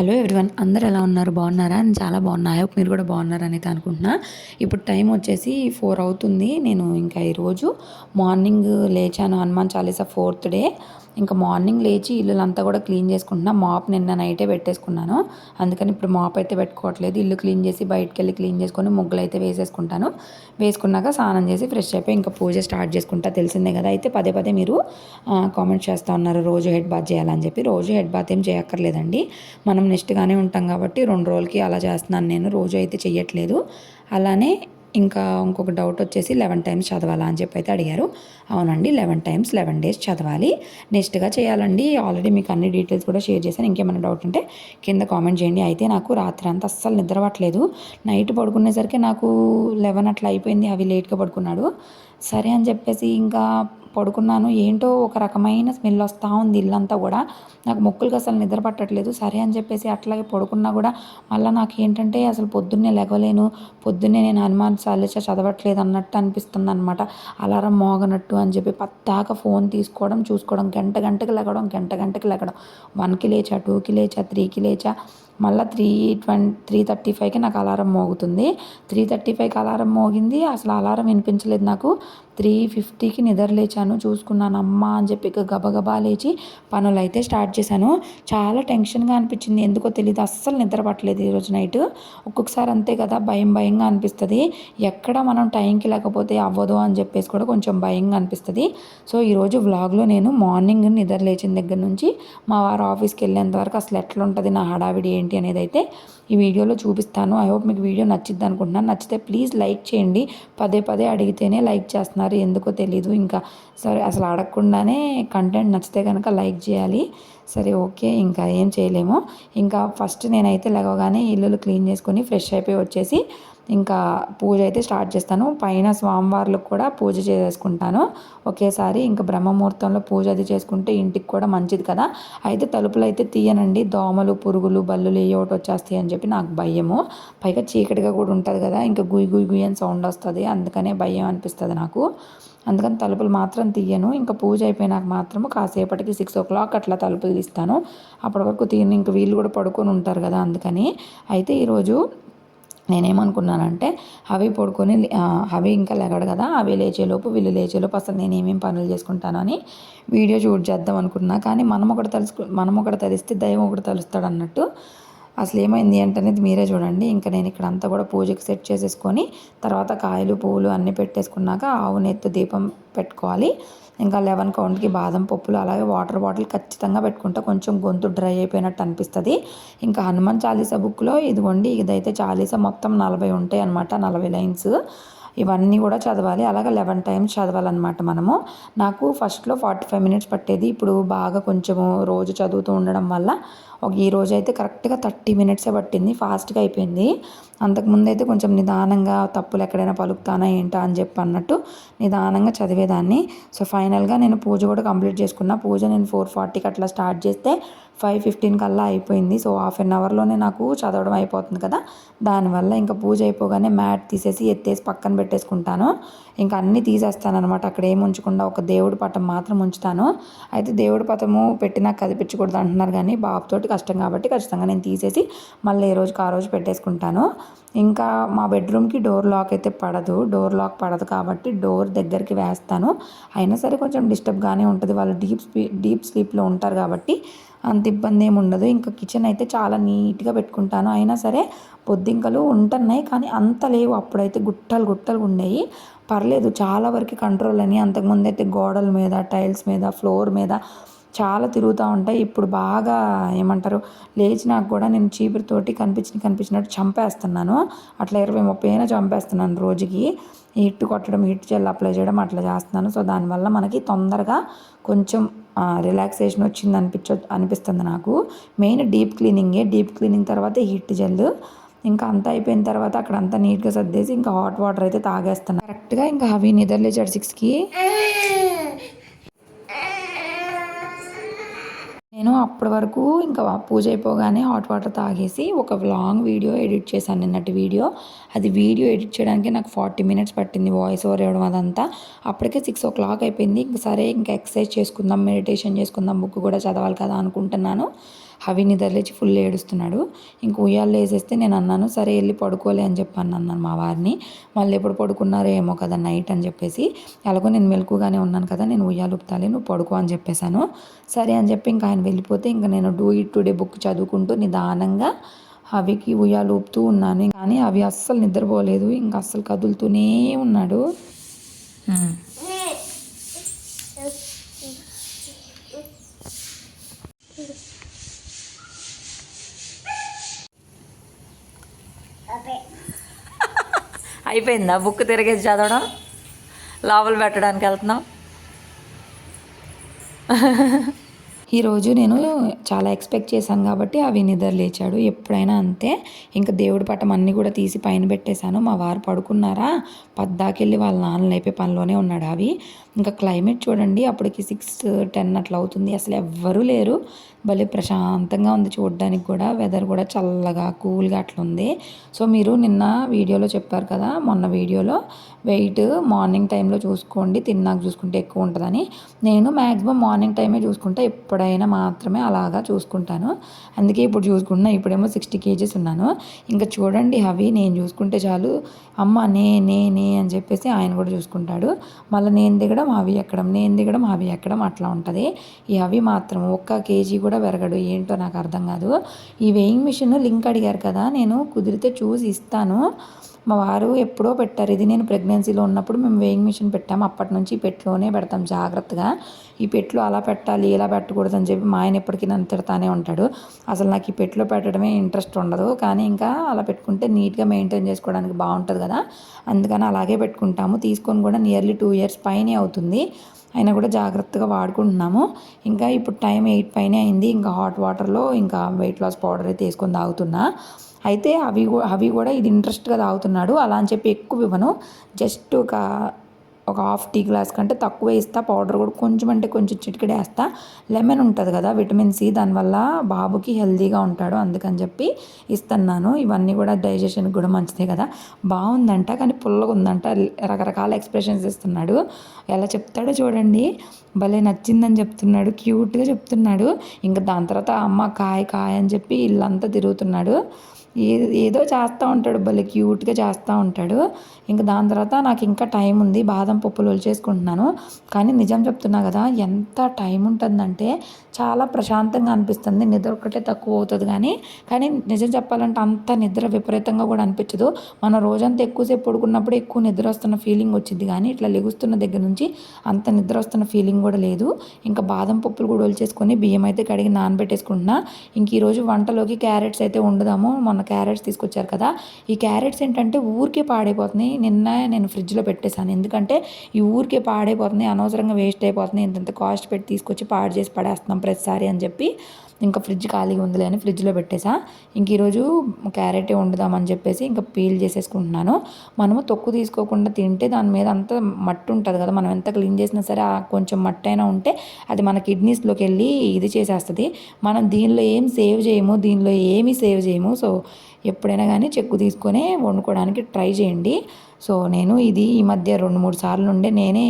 Hello everyone అందరు ఎలా ఉన్నారు? బాగున్నారా? నేను చాలా బాగున్నా. హోప్ మీరు కూడా బాగున్నారని అనుకుంటున్నా. ఇప్పుడు టైం వచ్చేసి ఫోర్ అవుతుంది. నేను ఇంకా ఈరోజు మార్నింగ్ లేచాను హనుమాన్ చాలీసా ఫోర్త్ డే. ఇంకా మార్నింగ్ లేచి ఇల్లులంతా కూడా క్లీన్ చేసుకుంటున్నా. మాప్ నిన్న నైటే పెట్టేసుకున్నాను. అందుకని ఇప్పుడు మాప్ అయితే పెట్టుకోవట్లేదు. ఇల్లు క్లీన్ చేసి బయటకు వెళ్ళి క్లీన్ చేసుకొని ముగ్గులు అయితే వేసేసుకుంటాను. వేసుకున్నాక స్నానం చేసి ఫ్రెష్ అయిపోయి ఇంకా పూజ స్టార్ట్ చేసుకుంటా. తెలిసిందే కదా. అయితే పదే పదే మీరు కామెంట్ చేస్తూ ఉన్నారు. రోజు హెడ్ బాత్ చేయాలని చెప్పి. రోజు హెడ్ బాత్ ఏం చేయక్కర్లేదండి. మనం నెక్స్ట్గానే ఉంటాం కాబట్టి రెండు రోజులకి అలా చేస్తున్నాను నేను. రోజు అయితే చేయట్లేదు అలానే ఇంకా ఇంకొక డౌట్ వచ్చేసి లెవెన్ టైమ్స్ చదవాలా అని చెప్పి అయితే అడిగారు. అవునండి లెవెన్ టైమ్స్ లెవెన్ డేస్ చదవాలి. నెక్స్ట్గా చేయాలండి. ఆల్రెడీ మీకు అన్ని డీటెయిల్స్ కూడా షేర్ చేశాను. ఇంకేమైనా డౌట్ ఉంటే కింద కామెంట్ చేయండి. అయితే నాకు రాత్రి అంతా అస్సలు నిద్రపట్టలేదు నైట్ పడుకునేసరికి నాకు లెవెన్ అట్లా అయిపోయింది. అవి లేట్గా పడుకున్నాడు. సరే అని చెప్పేసి ఇంకా పడుకున్నాను. ఏంటో ఒక రకమైన స్మెల్ వస్తూ ఉంది ఇల్లంతా కూడా. నాకు మొక్కులకి అసలు నిద్ర పట్టట్లేదు. సరే అని చెప్పేసి అట్లాగే పడుకున్నా కూడా మళ్ళీ నాకు ఏంటంటే అసలు పొద్దున్నే లెగలేను పొద్దున్నే నేను హనుమాన్ చాలీస చదవట్లేదు అన్నట్టు అనిపిస్తుంది అనమాట అలారం మోగనట్టు అని చెప్పి పద్దాక ఫోన్ తీసుకోవడం చూసుకోవడం గంట గంటకి లెగడం గంట గంటకి లెగడం వన్కి లేచా టూకి లేచా త్రీకి లేచా మళ్ళీ త్రీ ట్వంటీ త్రీ థర్టీ ఫైవ్కి నాకు అలారం మోగుతుంది. త్రీ థర్టీ ఫైవ్కి అలారం మోగింది. అసలు అలారం వినిపించలేదు నాకు. త్రీ ఫిఫ్టీకి నిద్ర లేచాను చూసుకున్నాను అమ్మ అని చెప్పి గబగబా లేచి పనులు అయితే స్టార్ట్ చేశాను. చాలా టెన్షన్గా అనిపించింది ఎందుకో తెలియదు అస్సలు నిద్ర పట్టలేదు ఈరోజు నైట్. ఒక్కొక్కసారి అంతే కదా భయం భయంగా అనిపిస్తుంది. ఎక్కడ మనం టైంకి లేకపోతే అవ్వదు అని చెప్పేసి కూడా కొంచెం భయంగా అనిపిస్తుంది. సో ఈరోజు వ్లాగ్లో నేను మార్నింగ్ నిద్ర లేచిన దగ్గర నుంచి మా వారు ఆఫీస్కి వెళ్ళేంత వరకు అసలు ఎట్లా ఉంటుంది నా హడావిడి ఏంటి అనేది అయితే ఈ వీడియోలో చూపిస్తాను. ఐ హోప్ మీకు వీడియో నచ్చిద్ది అనుకుంటున్నాను. నచ్చితే ప్లీజ్ లైక్ చేయండి. పదే పదే అడిగితేనే లైక్ చేస్తున్నారు. ఎందుకో తెలీదు. ఇంకా సరే అసలు అడగకుండానే కంటెంట్ నచ్చితే కనుక లైక్ చేయాలి. సరే ఓకే ఇంకా ఏం చేయలేము. ఇంకా ఫస్ట్ నేనైతే లేవగానే ఇల్లులు క్లీన్ చేసుకొని ఫ్రెష్ అయిపోయి వచ్చేసి ఇంకా పూజ అయితే స్టార్ట్ చేస్తాను. పైన స్వామివార్లకు కూడా పూజ చేసుకుంటాను. ఒకేసారి ఇంకా బ్రహ్మముహూర్తంలో పూజ అది చేసుకుంటే ఇంటికి కూడా మంచిది కదా. అయితే తలుపులు అయితే తీయనండి. దోమలు పురుగులు బల్లులు ఏ ఒకటి వచ్చేస్తాయి అని చెప్పి నాకు భయము. పైగా చీకటిగా కూడా ఉంటుంది కదా. ఇంకా గుయ్ గుయ్ గుయ్ అని సౌండ్ వస్తుంది. అందుకనే భయం అనిపిస్తుంది నాకు. అందుకని తలుపులు మాత్రం తీయను. ఇంకా పూజ అయిపోయినాక మాత్రము కాసేపటికి సిక్స్ ఓ క్లాక్ అట్లా తలుపులు తీస్తాను. అప్పటి వరకు తీయను. ఇంక వీళ్ళు కూడా పడుకొని ఉంటారు కదా అందుకని. అయితే ఈరోజు నేనేమనుకున్నానంటే అవి పడుకొని అవి ఇంకా లెగడు కదా అవి లేచేలోపు వీళ్ళు లేచేలోపు అసలు నేను ఏమేమి పనులు చేసుకుంటానని వీడియో షూట్ చేద్దాం అనుకున్నా. కానీ మనం ఒకటి తెలుసుకు మనం ఒకటి తెలిస్తే దైవం ఒకటి తెలుస్తాడు అన్నట్టు అసలు ఏమైంది ఏంటనేది మీరే చూడండి. ఇంకా నేను ఇక్కడ అంతా కూడా పూజకి సెట్ చేసేసుకొని తర్వాత కాయలు పువ్వులు అన్నీ పెట్టేసుకున్నాక ఆవు నెత్తు దీపం పెట్టుకోవాలి. ఇంకా లెవెన్ కౌంట్కి బాదం పప్పులు అలాగే వాటర్ బాటిల్ ఖచ్చితంగా పెట్టుకుంటే కొంచెం గొంతు డ్రై అయిపోయినట్టు అనిపిస్తుంది. ఇంకా హనుమాన్ చాలీసా బుక్లో ఇదిగోండి ఇదైతే చాలీసా మొత్తం నలభై ఉంటాయి అనమాట నలభై లైన్స్. ఇవన్నీ కూడా చదవాలి. అలాగే లెవెన్ టైమ్స్ చదవాలన్నమాట మనము. నాకు ఫస్ట్లో ఫార్టీ ఫైవ్ మినిట్స్ పట్టేది. ఇప్పుడు బాగా కొంచెము రోజు చదువుతూ ఉండడం వల్ల ఒక ఈ రోజు అయితే కరెక్ట్గా థర్టీ మినిట్సే పట్టింది. ఫాస్ట్గా అయిపోయింది. అంతకుముందు అయితే కొంచెం నిదానంగా తప్పులు ఎక్కడైనా పలుకుతానా ఏంటా అని చెప్పి అన్నట్టు నిదానంగా చదివేదాన్ని. సో ఫైనల్గా నేను పూజ కూడా కంప్లీట్ చేసుకున్నా. పూజ నేను ఫోర్ ఫార్టీకి అట్లా స్టార్ట్ చేస్తే ఫైవ్ ఫిఫ్టీన్ కల్లా అయిపోయింది. సో హాఫ్ అన్ అవర్లోనే నాకు చదవడం అయిపోతుంది కదా. దానివల్ల ఇంకా పూజ అయిపోగానే మ్యాట్ తీసేసి ఎత్తేసి పక్కన పెట్టేసుకుంటాను. ఇంకా అన్నీ తీసేస్తాను అనమాట అక్కడ ఏమి ఉంచకుండా ఒక దేవుడి పటం మాత్రం ఉంచుతాను. అయితే దేవుడి పటము పెట్టినా కదిపించకూడదు అంటున్నారు కానీ బాబుతోటి కష్టం కాబట్టి ఖచ్చితంగా నేను తీసేసి మళ్ళీ ఏ రోజుకి ఆ రోజు పెట్టేసుకుంటాను. ఇంకా మా బెడ్రూమ్కి డోర్ లాక్ అయితే పడదు. డోర్ లాక్ పడదు కాబట్టి డోర్ దగ్గరికి వేస్తాను. అయినా సరే కొంచెం డిస్టర్బ్గానే ఉంటుంది. వాళ్ళు డీప్ డీప్ స్లీప్లో ఉంటారు కాబట్టి అంత ఇబ్బంది ఏమి ఉండదు. ఇంకా కిచెన్ అయితే చాలా నీట్గా పెట్టుకుంటాను. అయినా సరే పొద్దింకలు ఉంటున్నాయి కానీ అంత లేవు. అప్పుడైతే గుట్టలు గుట్టలు ఉండేవి పర్లేదు చాలా వరకు కంట్రోల్ అని. అంతకుముందు అయితే గోడల మీద టైల్స్ మీద ఫ్లోర్ మీద చాలా తిరుగుతూ ఉంటాయి. ఇప్పుడు బాగా ఏమంటారు లేచినాక కూడా నేను చీపురుతోటి కనిపించిన కనిపించినట్టు చంపేస్తున్నాను. అట్లా ఇరవై ముప్పై అయినా చంపేస్తున్నాను రోజుకి. హిట్ కొట్టడం హిట్ జెల్ అప్లై చేయడం అట్లా చేస్తున్నాను. సో దానివల్ల మనకి తొందరగా కొంచెం రిలాక్సేషన్ వచ్చింది అనిపించ అనిపిస్తుంది నాకు. మెయిన్ డీప్ క్లీనింగే డీప్ క్లీనింగ్ తర్వాత హిట్ జెల్ ఇంకా అంతా అయిపోయిన తర్వాత అక్కడ అంతా నీట్గా సర్దేసి ఇంకా హాట్ వాటర్ అయితే తాగేస్తాను కరెక్ట్గా ఇంకా అవి నిద్రలేచాడు సిక్స్కి నేను అప్పటి వరకు ఇంకా పూజ అయిపోగానే హాట్ వాటర్ తాగేసి ఒక లాంగ్ వీడియో ఎడిట్ చేశాను నిన్నటి వీడియో. అది వీడియో ఎడిట్ చేయడానికి నాకు ఫార్టీ మినిట్స్ పట్టింది వాయిస్ ఓవర్ ఇవ్వడం అదంతా. అప్పటికే సిక్స్ ఓ క్లాక్ అయిపోయింది. ఇంక సరే ఇంకా ఎక్సర్సైజ్ చేసుకుందాం మెడిటేషన్ చేసుకుందాం బుక్ కూడా చదవాలి కదా అనుకుంటున్నాను. హవి నిద్రలేచి ఫుల్ ఏడుస్తున్నాడు. ఇంక ఉయ్యాలు వేసేస్తే నేను అన్నాను సరే వెళ్ళి పడుకోలే అని చెప్పాను అన్నాను మా వారిని. మళ్ళీ ఎప్పుడు పడుకున్నారో ఏమో కదా నైట్ అని చెప్పేసి. ఎలాగో నేను మెలకుగానే ఉన్నాను కదా నేను ఉయ్యాలు ఉప్పుతాలి నువ్వు పడుకో అని చెప్పేశాను. సరే అని చెప్పి ఇంకా ఆయన వెళ్ళిపోతే ఇంకా నేను డూ ఇట్ టుడే బుక్ చదువుకుంటూ నిదానంగా అవికి ఉయ్యాలు ఊపుతూ ఉన్నాను. కానీ అవి అస్సలు నిద్రపోలేదు ఇంకా అస్సలు కదులుతూనే ఉన్నాడు. అయిపోయిందా? బుక్ తిరిగేసి చదవడం? లోపల పెట్టడానికి వెళ్తున్నాం. ఈరోజు నేను చాలా ఎక్స్పెక్ట్ చేశాను కాబట్టి అవి నిద్ర లేచాడు. ఎప్పుడైనా అంతే. ఇంకా దేవుడి పటం అన్నీ కూడా తీసి పైన పెట్టేశాను. మా వారు పడుకున్నారా? పద్దాకెళ్ళి వాళ్ళ నాన్న లేపే పనిలోనే ఉన్నాడు అవి. ఇంకా క్లైమేట్ చూడండి అప్పటికి సిక్స్ టెన్ అట్లా అవుతుంది. అసలు ఎవ్వరూ లేరు. భలే ప్రశాంతంగా ఉంది చూడడానికి కూడా. వెదర్ కూడా చల్లగా కూల్గా అట్లా ఉంది సో మీరు నిన్న వీడియోలో చెప్పారు కదా మొన్న వీడియోలో వెయిట్ మార్నింగ్ టైంలో చూసుకోండి తిన్నాక చూసుకుంటే ఎక్కువ ఉంటుందని. నేను మ్యాక్సిమం మార్నింగ్ టైమే చూసుకుంటా ఎప్పుడైనా మాత్రమే అలాగా చూసుకుంటాను. అందుకే ఇప్పుడు చూసుకుంటున్నా ఇప్పుడేమో సిక్స్టీ కేజీస్ ఉన్నాను. ఇంకా చూడండి అవి నేను చూసుకుంటే చాలు అమ్మ నే నే నే అని చెప్పేసి ఆయన కూడా చూసుకుంటాడు. మళ్ళీ నేను దిగడం అవి ఎక్కడం నేను దిగడం అవి ఎక్కడం అట్లా ఉంటుంది. ఈ అవి మాత్రం ఒక్క కేజీ కూడా పెరగడు. ఏంటో నాకు అర్థం కాదు. ఈ వెయింగ్ మిషన్ లింక్ అడిగారు కదా నేను కుదిరితే చూసి ఇస్తాను. మా వారు ఎప్పుడో పెట్టారు. ఇది నేను ప్రెగ్నెన్సీలో ఉన్నప్పుడు మేము వేయింగ్ మిషన్ పెట్టాము. అప్పటి నుంచి ఈ పెట్టులోనే పెడతాం జాగ్రత్తగా. ఈ పెట్లో అలా పెట్టాలి ఇలా పెట్టకూడదు అని చెప్పి మా ఆయన ఎప్పటికీ నన్ను తిడతానే ఉంటాడు. అసలు నాకు ఈ పెట్లో పెట్టడమే ఇంట్రెస్ట్ ఉండదు. కానీ ఇంకా అలా పెట్టుకుంటే నీట్గా మెయింటైన్ చేసుకోవడానికి బాగుంటుంది కదా. అందుకని అలాగే పెట్టుకుంటాము. తీసుకొని కూడా నియర్లీ టూ ఇయర్స్ పైనే అవుతుంది. అయినా కూడా జాగ్రత్తగా వాడుకుంటున్నాము. ఇంకా ఇప్పుడు టైం ఎయిట్ పైనే అయింది. ఇంకా హాట్ వాటర్లో ఇంకా వెయిట్ లాస్ పౌడర్ అయితే వేసుకొని తాగుతున్నా. అయితే అవి అవి కూడా ఇది ఇంట్రెస్ట్గా తాగుతున్నాడు. అలా అని చెప్పి ఎక్కువ ఇవ్వను. జస్ట్ ఒక ఒక హాఫ్ టీ గ్లాస్ కంటే తక్కువ ఇస్తా. పౌడర్ కూడా కొంచెం అంటే కొంచెం చిటికెడ వేస్తా. లెమన్ ఉంటుంది కదా విటమిన్ సి దానివల్ల బాబుకి హెల్తీగా ఉంటాడు అందుకని చెప్పి ఇస్తున్నాను. ఇవన్నీ కూడా డైజెషన్కి కూడా మంచిదే కదా. బాగుందంట కానీ పుల్లగా ఉందంట. రకరకాల ఎక్స్ప్రెషన్స్ ఇస్తున్నాడు. ఎలా చెప్తాడో చూడండి. భలే నచ్చిందని చెప్తున్నాడు. క్యూట్గా చెప్తున్నాడు. ఇంకా దాని తర్వాత అమ్మ కాయ కాయ అని చెప్పి ఇల్లంతా తిరుగుతున్నాడు. ఏదో చేస్తూ ఉంటాడు భలే క్యూట్గా చేస్తూ ఉంటాడు. ఇంకా దాని తర్వాత నాకు ఇంకా టైం ఉంది బాదం పప్పులు చేసుకుంటున్నాను కానీ నిజం చెప్తున్నా కదా ఎంత టైం ఉంటుందంటే చాలా ప్రశాంతంగా అనిపిస్తుంది. నిద్ర ఒక్కటే తక్కువ అవుతుంది కానీ కానీ నిజం చెప్పాలంటే అంత నిద్ర విపరీతంగా కూడా అనిపించదు. మన రోజంతా ఎక్కువసేపు పడుకున్నప్పుడు ఎక్కువ నిద్ర వస్తున్న ఫీలింగ్ వచ్చింది కానీ ఇట్లా లెగుస్తున్న దగ్గర నుంచి అంత నిద్ర వస్తున్న ఫీలింగ్ కూడా లేదు. ఇంకా బాదం పప్పులు కూడా ఒలిచేసుకొని బియ్యం అయితే కడిగి నానబెట్టేసుకుంటున్నా. ఇంక ఈరోజు వంటలోకి క్యారెట్స్ అయితే వండుదాము. మొన్న క్యారెట్స్ తీసుకొచ్చారు కదా ఈ క్యారెట్స్ ఏంటంటే ఊరికే పాడైపోతున్నాయి. నిన్న నేను ఫ్రిడ్జ్లో పెట్టేశాను. ఎందుకంటే ఈ ఊరికే పాడైపోతున్నాయి అనవసరంగా వేస్ట్ అయిపోతున్నాయి. ఇంత కాస్ట్ పెట్టి తీసుకొచ్చి పాడు చేసి పడేస్తున్నాం ప్రతిసారి అని చెప్పి ఇంకా ఫ్రిడ్జ్ ఖాళీగా ఉందిలే అని ఫ్రిడ్జ్లో పెట్టేసా. ఇంక ఈరోజు క్యారెటే వండుదామని చెప్పేసి ఇంకా పీల్ చేసేసుకుంటున్నాను. మనము తొక్కు తీసుకోకుండా తింటే దాని మీద అంత మట్టి ఉంటుంది కదా మనం ఎంత క్లీన్ చేసినా సరే ఆ కొంచెం మట్టి అయినా ఉంటే అది మన కిడ్నీస్లోకి వెళ్ళి ఇది చేసేస్తుంది. మనం దీనిలో ఏం సేవ్ చేయము దీనిలో ఏమీ సేవ్ చేయము. సో ఎప్పుడైనా కానీ చెక్కు తీసుకొని వండుకోవడానికి ట్రై చేయండి. సో నేను ఇది ఈ మధ్య రెండు మూడు సార్లు ఉండే నేనే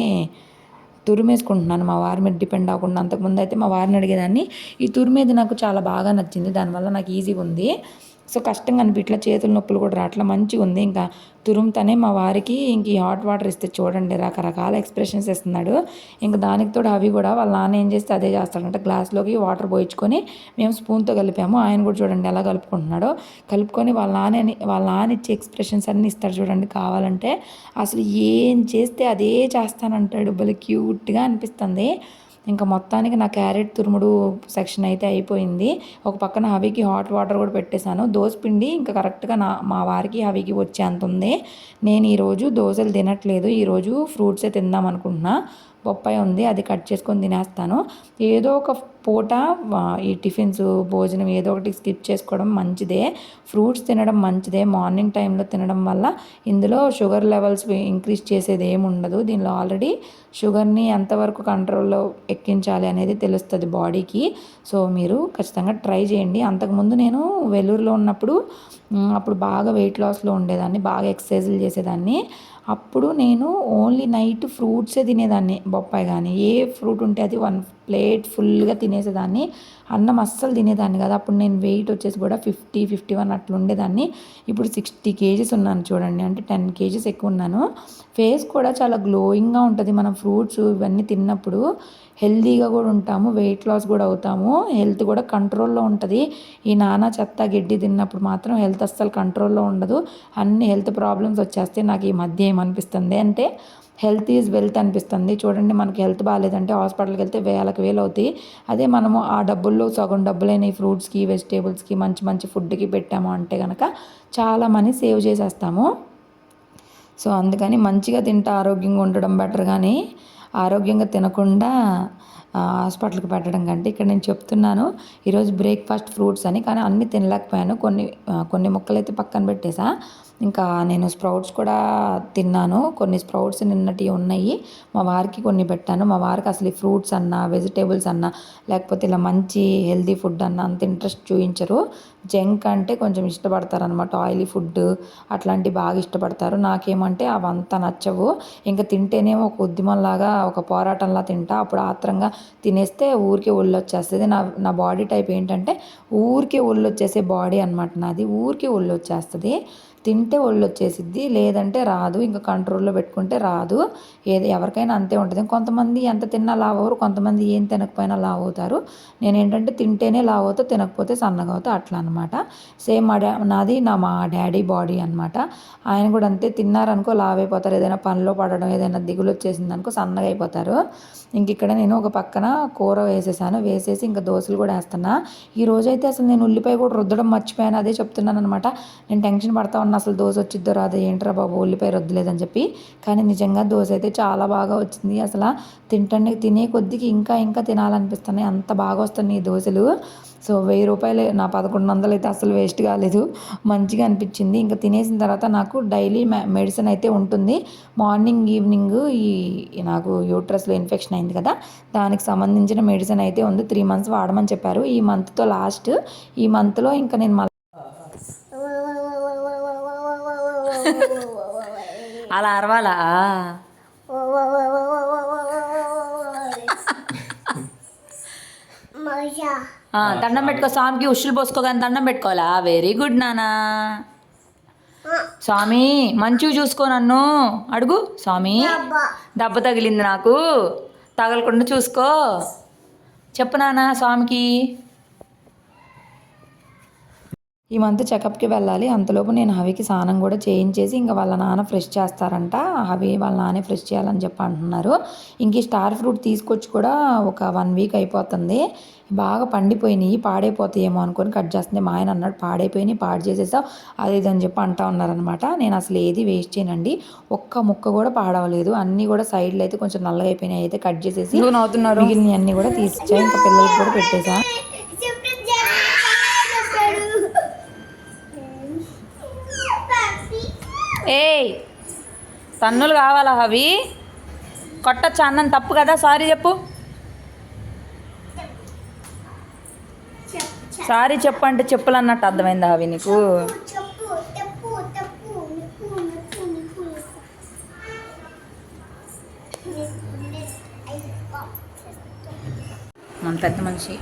తురిమేసుకుంటున్నాను. మా వారి మీద డిపెండ్ అవ్వకుండా అంతకుముందు అయితే మా వారిని అడిగేదాన్ని. ఈ తురిమేది నాకు చాలా బాగా నచ్చింది. దానివల్ల నాకు ఈజీగా ఉంది. సో కష్టంగా అనిపించట్లా చేతుల నొప్పులు కూడా రావట్లా మంచిగా ఉంది. ఇంకా తురుముతనే మా వారికి ఇంక ఈ హాట్ వాటర్ ఇస్తే చూడండి రకరకాల ఎక్స్ప్రెషన్స్ ఇస్తున్నాడు ఇంకా దానికి తోడు అవి కూడా వాళ్ళ నాన్న ఏం చేస్తే అదే చేస్తాడంటే. గ్లాస్లోకి వాటర్ పోయించుకొని మేము స్పూన్తో కలిపాము. ఆయన కూడా చూడండి ఎలా కలుపుకుంటున్నాడో. కలుపుకొని వాళ్ళ నాన్న వాళ్ళ నాన్న ఇచ్చే ఎక్స్ప్రెషన్స్ అన్నీ ఇస్తాడు చూడండి కావాలంటే. అసలు ఏం చేస్తే అదే చేస్తానంటాడు. భలే క్యూట్గా అనిపిస్తుంది. ఇంకా మొత్తానికి నా క్యారెట్ తురుముడు సెక్షన్ అయితే అయిపోయింది. ఒక పక్కన హవికి హాట్ వాటర్ కూడా పెట్టేశాను. దోశ పిండి ఇంకా కరెక్ట్గా నా మా వారికి హవికి వచ్చేంత ఉంది. నేను ఈరోజు దోశలు తినట్లేదు. ఈరోజు ఫ్రూట్సే తిందాం అనుకుంటున్నా. బొప్పాయి ఉంది అది కట్ చేసుకొని తినేస్తాను. ఏదో ఒక పూట ఈ టిఫిన్స్ భోజనం ఏదో ఒకటి స్కిప్ చేసుకోవడం మంచిదే. ఫ్రూట్స్ తినడం మంచిదే. మార్నింగ్ టైంలో తినడం వల్ల ఇందులో షుగర్ లెవెల్స్ ఇంక్రీజ్ చేసేది ఏమి ఉండదు. దీనిలో ఆల్రెడీ షుగర్ని ఎంతవరకు కంట్రోల్లో ఎక్కించాలి అనేది తెలుస్తుంది బాడీకి. సో మీరు ఖచ్చితంగా ట్రై చేయండి. అంతకుముందు నేను వెల్లూరులో ఉన్నప్పుడు అప్పుడు బాగా వెయిట్ లాస్లో ఉండేదాన్ని బాగా ఎక్సర్సైజులు చేసేదాన్ని. అప్పుడు నేను ఓన్లీ నైట్ ఫ్రూట్సే తినేదాన్ని బొప్పాయి కానీ ఏ ఫ్రూట్ ఉంటే అది వన్ ప్లేట్ ఫుల్గా తినేసేదాన్ని. అన్నం అస్సలు తినేదాన్ని కదా. అప్పుడు నేను వెయిట్ వచ్చేసి కూడా ఫిఫ్టీ ఫిఫ్టీ వన్ అట్లా ఉండేదాన్ని. ఇప్పుడు సిక్స్టీ కేజీస్ ఉన్నాను చూడండి అంటే టెన్ కేజీస్ ఎక్కువ ఉన్నాను. ఫేస్ కూడా చాలా గ్లోయింగ్గా ఉంటుంది. మనం ఫ్రూట్స్ ఇవన్నీ తిన్నప్పుడు హెల్తీగా కూడా ఉంటాము వెయిట్ లాస్ కూడా అవుతాము. హెల్త్ కూడా కంట్రోల్లో ఉంటుంది. ఈ నానా చెత్త గిడ్డి తిన్నప్పుడు మాత్రం హెల్త్ అస్సలు కంట్రోల్లో ఉండదు. అన్ని హెల్త్ ప్రాబ్లమ్స్ వచ్చేస్తే నాకు ఈ మధ్య ఏమనిపిస్తుంది అంటే హెల్త్ ఈజ్ వెల్త్ అనిపిస్తుంది. చూడండి మనకి హెల్త్ బాగాలేదంటే హాస్పిటల్కి వెళ్తే వేలకు వేలు అవుతాయి. అదే మనము ఆ డబ్బుల్లో సగం డబ్బులైన ఈ ఫ్రూట్స్కి వెజిటేబుల్స్కి మంచి మంచి ఫుడ్కి పెట్టాము అంటే కనుక చాలా మనీ సేవ్ చేసేస్తాము. సో అందుకని మంచిగా తింటా ఆరోగ్యంగా ఉండడం బెటర్ కానీ ఆరోగ్యంగా తినకుండా హాస్పిటల్కి పెట్టడం కంటే ఇక్కడ నేను చెప్తున్నాను ఈరోజు బ్రేక్ఫాస్ట్ ఫ్రూట్స్ అని కానీ అన్నీ తినలేకపోయాను. కొన్ని కొన్ని ముక్కలు అయితే పక్కన పెట్టేసా. ఇంకా నేను స్ప్రౌట్స్ కూడా తిన్నాను. కొన్ని స్ప్రౌట్స్ నిన్నటి ఉన్నాయి. మా వారికి కొన్ని పెట్టాను. మా వారికి అసలు ఫ్రూట్స్ అన్నా వెజిటేబుల్స్ అన్నా లేకపోతే ఇలా మంచి హెల్తీ ఫుడ్ అన్నా అంత ఇంట్రెస్ట్ చూపించరు. జంక్ అంటే కొంచెం ఇష్టపడతారు అనమాట ఆయిలీ ఫుడ్ అట్లాంటివి బాగా ఇష్టపడతారు. నాకేమంటే అవంతా నచ్చవు. ఇంకా తింటేనేమో ఒక ఉద్యమంలాగా ఒక పోరాటంలా తింటా. అప్పుడు ఆత్రంగా తినేస్తే ఊరికే ఒళ్ళు వచ్చేస్తుంది నా నా బాడీ టైప్ ఏంటంటే ఊరికే ఒళ్ళు వచ్చేసే బాడీ అనమాట నాది. ఊరికే ఒళ్ళు వచ్చేస్తుంది తింటే ఒళ్ళు వచ్చేసిద్ది లేదంటే రాదు. ఇంకా కంట్రోల్లో పెట్టుకుంటే రాదు. ఏది ఎవరికైనా అంతే ఉంటుంది. కొంతమంది ఎంత తిన్నా లావ్ అవ్వరు కొంతమంది ఏం తినకపోయినా లావ్ అవుతారు. నేను ఏంటంటే తింటేనే లావ్ అవుతా తినకపోతే సన్నగా అవుతా అట్లా అనమాట సేమ్ మా డా నాది నా మా డాడీ బాడీ అనమాట ఆయన కూడా అంతే తిన్నారనుకో లావ్ అయిపోతారు. ఏదైనా పనిలో పడడం ఏదైనా దిగులు వచ్చేసింది అనుకో సన్నగా అయిపోతారు. ఇంక ఇక్కడ నేను ఒక పక్కన కూర వేసేసాను. వేసేసి ఇంకా దోశలు కూడా వేస్తున్నా. ఈ రోజైతే అసలు నేను ఉల్లిపాయ కూడా రుద్దడం మర్చిపోయాను. అదే చెప్తున్నాను అనమాట నేను టెన్షన్ పడతా అన్న అసలు దోశ వచ్చిద్దో రాదో ఏంట్రా బాబు ఉల్లిపాయ రొద్దులేదని చెప్పి. కానీ నిజంగా దోశ అయితే చాలా బాగా వచ్చింది. అసలు తింటే తినే కొద్దికి ఇంకా ఇంకా తినాలనిపిస్తున్నాయి. అంత బాగా వస్తున్నాయి ఈ దోశలు. సో వెయ్యి రూపాయలు. నా పదకొండు వందలు అయితే అసలు వేస్ట్ కాలేదు. మంచిగా అనిపించింది. ఇంకా తినేసిన తర్వాత నాకు డైలీ మెడిసిన్ అయితే ఉంటుంది. మార్నింగ్ ఈవినింగ్ ఈ నాకు యూట్రస్లో ఇన్ఫెక్షన్ అయింది కదా దానికి సంబంధించిన మెడిసిన్ అయితే ఉంది. త్రీ మంత్స్ వాడమని చెప్పారు. ఈ మంత్తో లాస్ట్. ఈ మంత్లో ఇంకా నేను అలా అరవాలా? దండం పెట్టుకో స్వామికి ఉషులు పోసుకోగానే దండం పెట్టుకోవాలా? వెరీ గుడ్ నానా. స్వామి మంచిగా చూసుకో నన్ను. అడుగు స్వామి. దెబ్బ. తగిలింది నాకు. తగలకుండా చూసుకో. చెప్పు నాన్న స్వామికి. ఈ మంత్ చెకప్కి వెళ్ళాలి. అంతలోపు నేను హవికి స్నానం కూడా చేయించేసి ఇంకా వాళ్ళ నాన్న ఫ్రెష్ చేస్తారంట. హవి వాళ్ళ నాన్నే ఫ్రెష్ చేయాలని చెప్పి అంటున్నారు. ఇంక ఈ స్టార్ ఫ్రూట్ తీసుకొచ్చి కూడా ఒక వన్ వీక్ అయిపోతుంది. బాగా పండిపోయినాయి పాడైపోతాయేమో అనుకొని కట్ చేస్తుంది. మా ఆయన అన్నాడు పాడైపోయినాయి పాడు చేసేసావు అది ఇది అని చెప్పి అంటా ఉన్నారనమాట నేను అసలు ఏది వేస్ట్ చేయనండి. ఒక్క ముక్క కూడా పాడవలేదు. అన్నీ కూడా సైడ్లో అయితే కొంచెం నల్లగా అయిపోయినాయి. అయితే కట్ చేసేసి అవుతున్నారు మిగిలిన అన్నీ కూడా తీసిచ్చా ఇంకా పిల్లలకి కూడా పెట్టేసా. ఏయ్ తన్నులు కావాలా అవి కొట్టచ్చా అన్నం తప్పు కదా సారీ చెప్పు. సారీ చెప్పు అంటే చెప్పులు అన్నట్టు అర్థమైందా అవి నీకు? మన పెద్ద మనిషి.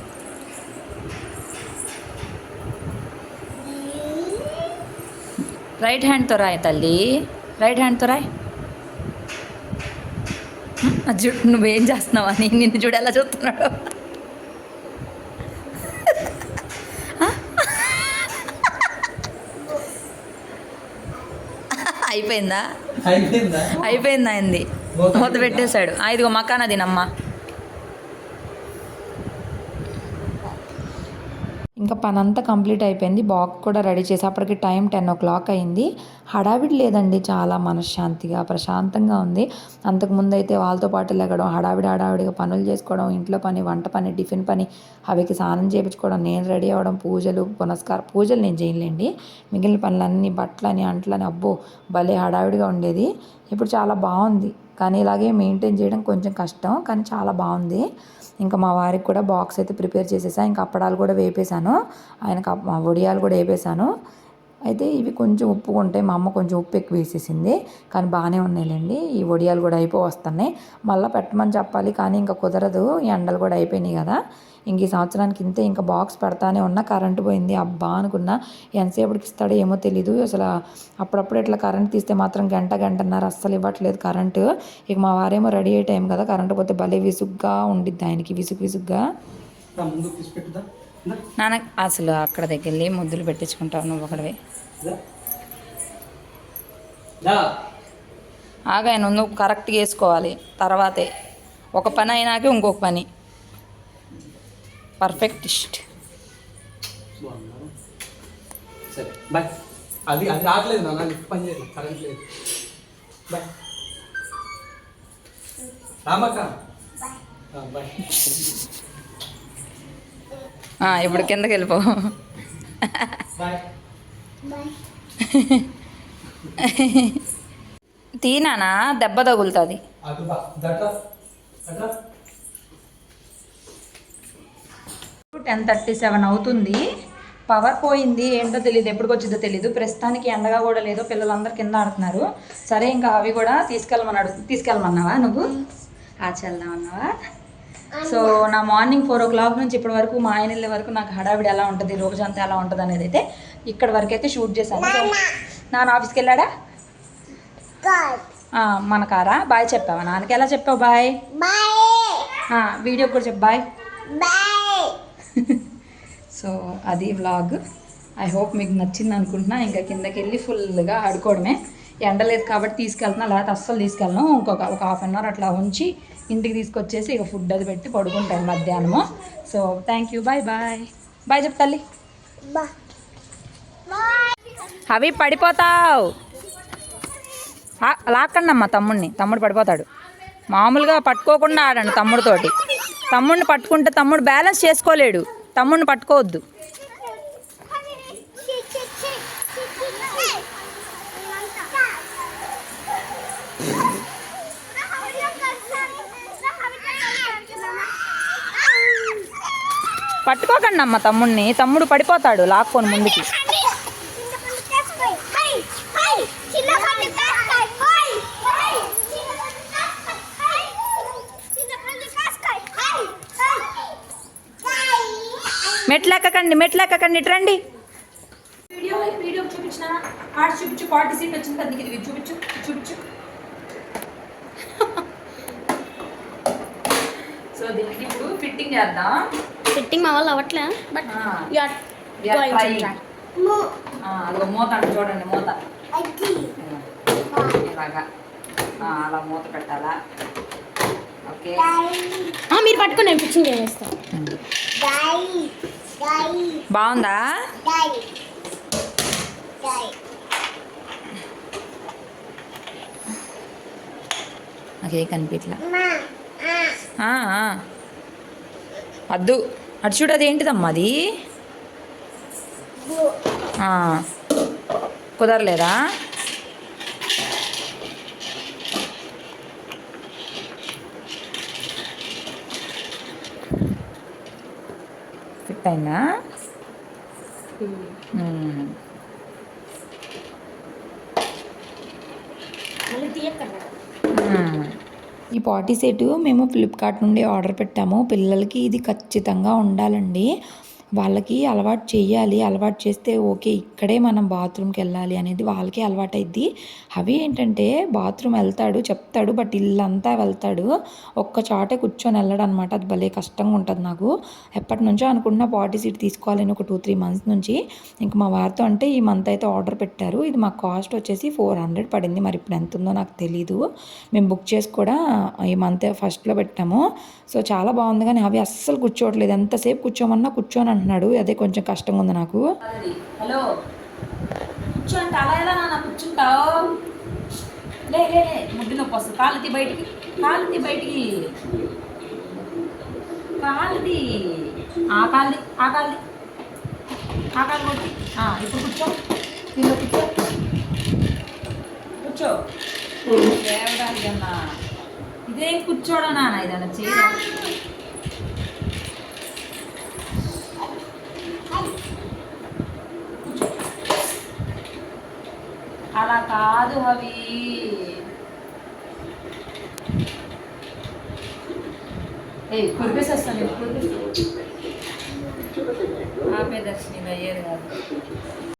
రైట్ హ్యాండ్తో రాయి తల్లి. రైట్ హ్యాండ్తో రాయి. చూడు నువ్వేం చేస్తున్నావు? అని నిన్ను చూడు ఎలా చూస్తున్నాడు. అయిపోయిందా? అయిపోయిందా? అయింది. మూత పెట్టేశాడు. ఆ, ఇదిగో పని అంతా కంప్లీట్ అయిపోయింది. బాక్స్ కూడా రెడీ చేసి అప్పటికి టైం టెన్ ఓ క్లాక్ అయింది. హడావిడి లేదండి చాలా మనశ్శాంతిగా ప్రశాంతంగా ఉంది. అంతకుముందు అయితే వాళ్ళతో పాటు లెగడం హడావిడి హడావిడిగా పనులు చేసుకోవడం ఇంట్లో పని వంట పని టిఫిన్ పని అవికి స్నానం చేయించుకోవడం నేను రెడీ అవ్వడం పూజలు పునస్కారం పూజలు నేను చేయలేండి మిగిలిన పనులన్నీ బట్టలని అంట్లని అబ్బో భలే హడావిడిగా ఉండేది. ఇప్పుడు చాలా బాగుంది. కానీ ఇలాగే మెయింటైన్ చేయడం కొంచెం కష్టం కానీ చాలా బాగుంది. ఇంకా మా వారికి కూడా బాక్స్ అయితే ప్రిపేర్ చేసేసా. ఇంకా అప్పడాలు కూడా వేపేశాను. ఆయనకు వడియాలు కూడా వేపేశాను. అయితే ఇవి కొంచెం ఉప్పు ఉంటాయి మా అమ్మ కొంచెం ఉప్పు ఎక్కువ వేసేసింది. కానీ బాగానే ఉన్నాయిలేండి. ఈ వడియాలు కూడా అయిపో వస్తున్నాయి. మళ్ళీ పెట్టమని చెప్పాలి కానీ ఇంకా కుదరదు. ఈ ఎండలు కూడా అయిపోయినాయి కదా. ఇంక ఈ సంవత్సరానికి ఇంతే ఇంకా బాక్స్ పెడతానే ఉన్నా కరెంటు పోయింది. అబ్బా అనుకున్నా ఎంతసేపటికి ఇస్తాడో ఏమో తెలీదు. అసలు అప్పుడప్పుడు ఇట్లా కరెంట్ తీస్తే మాత్రం గంట గంటన్నర అస్సలు ఇవ్వట్లేదు కరెంటు. ఇక మా వారేమో రెడీ అయ్యే టైం కదా కరెంటు పోతే భలే విసుగ్గా ఉండిద్ది ఆయనకి విసుగు విసుగ్గా. నాన్న అసలు అక్కడ దగ్గర ముద్దులు పెట్టించుకుంటావు నువ్వు. దా. ఆగాయన నువ్వు కరెక్ట్గా వేసుకోవాలి తర్వాతే. ఒక పని అయినాక ఇంకొక పని. పర్ఫెక్టిస్ట్ బాగున్నా? సరే బాయ్ అది అది రావట్లేదు నాన్న లిఫ్ట్ పని కరెంట్ లేదు. బాయ్ రామక్క. ఆ, బాయ్ ఇప్పుడు కిందకి వెళ్ళిపో. తీనానా దెబ్బ తగులుతుంది. టెన్ థర్టీ సెవెన్ అవుతుంది. పవర్ పోయింది. ఏంటో తెలియదు ఎప్పుడు వచ్చిందో తెలియదు ప్రస్తుతానికి ఎండగా కూడా లేదు. పిల్లలందరూ కింద ఆడుతున్నారు. సరే ఇంకా అవి కూడా తీసుకెళ్ళమన్నాడు తీసుకెళ్ళమన్నావా నువ్వు? ఆచెళ్దామన్నావా సో నా మార్నింగ్ ఫోర్ ఓ క్లాక్ నుంచి ఇప్పటి వరకు మా ఆయన వెళ్ళే వరకు నాకు హడావిడి ఎలా ఉంటుంది రోజంతా ఎలా ఉంటుంది అనేది అయితే ఇక్కడ వరకు అయితే షూట్ చేశాను. సో నాన్న. ఆఫీస్కి వెళ్ళాడా? మన కారా? బాయ్ చెప్పావా? నాన్నకి ఎలా చెప్పావు బాయ్? బాయ్. వీడియో కూడా చెప్పు బాయ్. బాయ్. సో అది వ్లాగ్ ఐ హోప్ మీకు నచ్చింది అనుకుంటున్నా. ఇంకా కిందకి వెళ్ళి ఫుల్గా ఆడుకోవడమే ఎండలేదు కాబట్టి తీసుకెళ్తున్నా లేకపోతే అస్సలు తీసుకెళ్ళను. ఇంకొక ఒక హాఫ్ అన్ అవర్ అట్లా ఉంచి ఇంటికి తీసుకొచ్చేసి ఇక ఫుడ్ అది పెట్టి పడుకుంటాను మధ్యాహ్నము. So thank you bye bye bye చెప్పు తల్లి. అవి పడిపోతావు. లాక్కండి అమ్మ తమ్ముడిని తమ్ముడు పడిపోతాడు. మామూలుగా పట్టుకోకుండా ఆడండి తమ్ముడితోటి. తమ్ముడిని పట్టుకుంటే తమ్ముడు బ్యాలెన్స్ చేసుకోలేడు. తమ్ముడిని పట్టుకోవద్దు. పట్టుకోకండి అమ్మ తమ్ముడిని. తమ్ముడు పడిపోతాడు. లాక్కొని ముందుకి. మెట్లెక్కకండి మెట్లెక్కకండి ఇటు రండి. వీడియో వీడియో చూపించిన ఆడ చూపించు పార్టీ సీట్ వచ్చింది అందుకే ఇది చూపించు చూపించు. సో దీనికి ఇప్పుడు ఫిట్టింగ్ చేద్దాం. ఫిట్టింగ్ మా వాళ్ళు అవ్వట్లే బట్ అదిగో మూత అంటే చూడండి మూత. ఇలాగా. ఆ, అలా మూత పెట్టాలా? ఓకే. ఆ, మీరు పట్టుకొని నేను ఫిక్సింగ్ చేసేస్తాను బాగుందా? నాకే కనిపించలా వద్దు అటు చూడు అది ఏంటిదమ్మా అది? కుదరలేదా? తీయక్కర్లేదు ఈ పార్టీ సెట్ మేము ఫ్లిప్కార్ట్ నుండి ఆర్డర్ పెట్టాము. పిల్లలకి ఇది ఖచ్చితంగా ఉండాలండి. వాళ్ళకి అలవాటు చేయాలి అలవాటు చేస్తే ఓకే ఇక్కడే మనం బాత్రూమ్కి వెళ్ళాలి అనేది వాళ్ళకే అలవాటు అయింది అవి ఏంటంటే బాత్రూమ్ వెళ్తాడు చెప్తాడు బట్ ఇల్లంతా వెళ్తాడు. ఒక్క చాటే కూర్చొని వెళ్ళడం అనమాట అది భలే కష్టంగా ఉంటుంది నాకు. ఎప్పటి నుంచో అనుకున్న పార్టీ సీట్ తీసుకోవాలని ఒక టూ త్రీ మంత్స్ నుంచి. ఇంక మా వారితో అంటే ఈ మంత్ అయితే ఆర్డర్ పెట్టారు. ఇది మా కాస్ట్ వచ్చేసి ఫోర్ హండ్రెడ్ పడింది. మరి ఇప్పుడు ఎంత ఉందో నాకు తెలీదు. మేము బుక్ చేసి కూడా ఈ మంత్ ఫస్ట్లో పెట్టాము. సో చాలా బాగుంది కానీ అవి అస్సలు కూర్చోవట్లేదు. ఎంతసేపు కూర్చోమన్నా కూర్చోని అంటున్నాడు. అదే కొంచెం కష్టంగా ఉంది నాకు. హలో. కూర్చో అంటే అలా ఎలా నాన్న కూర్చుంటావు? లే లే లే. ముడ్డు నొప్పి వస్తుంది. కాలుతి బయటికి. కాలుతి బయటికి. కాలుది ఆ కాలుది ఆ కాలుది ఆ కాలు కొట్టి. ఆ, ఇప్పుడు కూర్చో. దీనిలో కూర్చో. కూర్చో. దేవుడానికి అన్నా? ఇదేం కూర్చోడా నాన్న ఇదన్నా చీర? అలా కాదు అవి ఏ కురిపేసేస్తాను కురిపేసి ఆపే దర్శనం అయ్యేది కాదు.